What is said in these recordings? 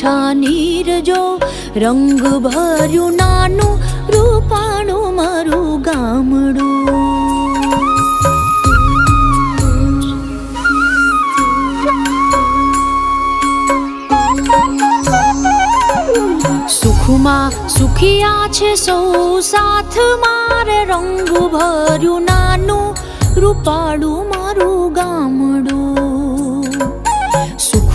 મીઠા નીર જો રંગ ભર્યું નાનું રૂપાણું મારું ગામડું. સુખમાં સુખિયા છે સૌ સાથ, મારે રંગ ભર્યું નાનું રૂપાળું મારું ગામડું.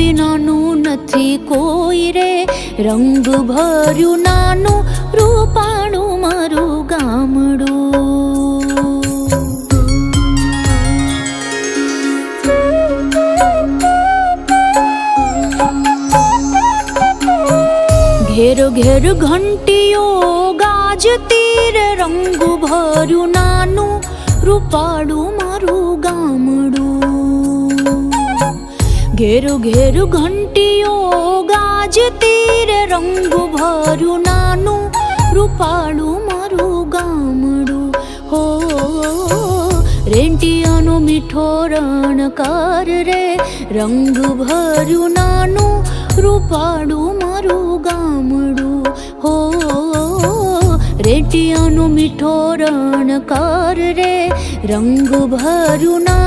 વિનાનું નથી કોઈ રે. રંગ ભર્યું નાનું, રૂપાણું મારું ગામડું. ઘેર ઘેર ઘંટીઓ ગાજતી રે, રંગ ભર્યું નાનું રૂપાડું મારું ગામડું. ઘેર ઘેર ઘંટીઓ ગાજતી રે રંગ ભર્યું નાનું, રૂપાળું મારું ગામડું. હો, રેંટિયાનો મીઠો રણકાર રે, રંગ ભર્યું નાનું, રૂપાળું મારું ગામડું. હો, રેટિયાનો મીઠો રણકાર રે, રંગ ભર્યું ના